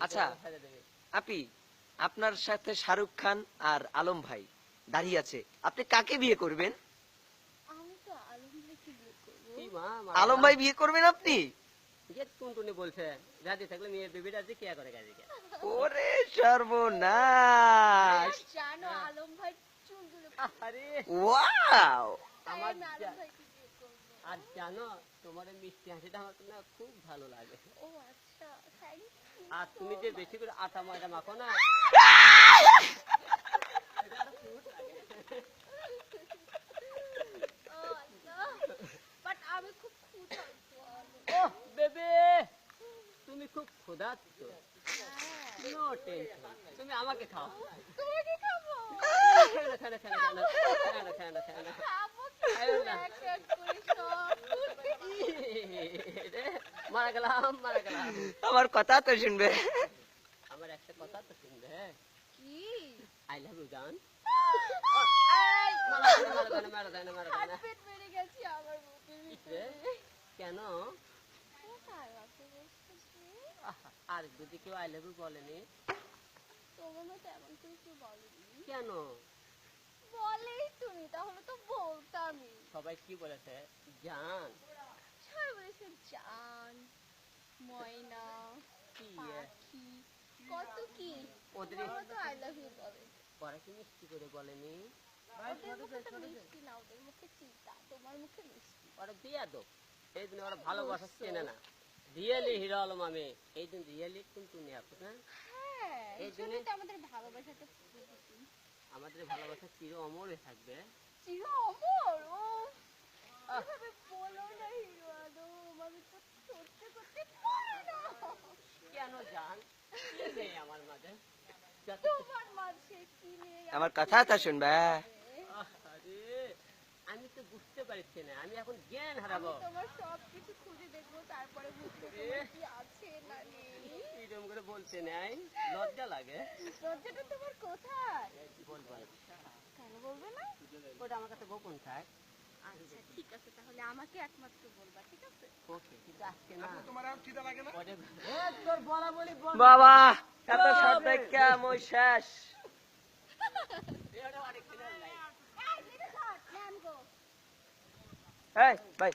আচ্ছা। আপি আপনার সাথে শাহরুখ খান আর আলম ভাই দাঁড়িয়ে আছে। আপনি কাকে বিয়ে করবেন? আমি তো আলম ভাইকে বিয়ে করব। কি মা, মা, আলম ভাই বিয়ে করবেন আপনি? বলছে রাজি থাকলে মেয়ে বেবি রাজি কে করে গাজিকে ওরে সর্বনাশ! জানো আলম ভাই চুল আরে! ওয়াও! আমার আমি আলম যা- ভাইকে বিয়ে করব। আর জানো তোমার মিষ্টি হাসিটা আমার না খুব ভালো লাগে। ও আচ্ছা থ্যাংক ইউ আর তুমি যে বেশি করে আটা ময়দা মাখো না বাট আমি খুব বেবে তুমি খুব ক্ষুধার্ত। নো টেনশন তুমি আমাকে খাও। খাও খাও খাও খাও খাও খাও খাও না। খাব আরে কিন্তু না। এক এক করে সব রে, মারা গেলাম মারা গেলাম। আমার কথা তো শুনবে। আমার একটা কথা তো শুনবে হ্যাঁ? কি? আই লাভ ইউ জান কেন? আর যদি কেউ আই লাভ ইউ বলেনি। কেন? বলেই তুমি তাহলে তো বলতামই। সবাই কি বলেছে? জান। বলেছে ময়না পাখি কত কি? ওদের ওরা তো আই লাভ ইউ বলে। কি মিষ্টি করে বলেনি ওদের মুখে তো মিষ্টি না ওদের মুখে চিন্তা তোমার মুখে মিষ্টি। ওরা দিয়া দো এই দিন ওরা ভালোবাসা চেনে না। রিয়েলি হিরো আলম আমি এই রিয়েলি কিন্তু না হ্যাঁ? এই তো আমাদের ভালোবাসাটা। আমাদের ভালোবাসা চির অমর হয়ে থাকবে। চির অমর? ও এভাবে বলো না হিরো আলম আমি তো সত্যি করতে পারি না কেন জান কি নেই আমার মাঝে যাতে তোমার মাঝে কি নেই আমার কথা তো শুনবে আমি তো বুঝতে পারছি না আমি এখন জ্ঞান হারাবো তোমার সব কিছু খুঁজে দেখব তারপরে বুঝতে। কি আছে না নেই এরকম করে বলতে নাই লজ্জা লাগে দরজাটা তোমার কোথায় বলব কেন বলবে না ওটা আমার কাছে গোপন থাক আচ্ছা ঠিক আছে তাহলে আমাকে একমাত্র বলবা ঠিক আছে? ওকে কিন্তু আজকে না। তোমার আর খিদা লাগে না? এ, তোর বলা বলি বাবা এত সব দেখে আমি শেষ? এই ভাই।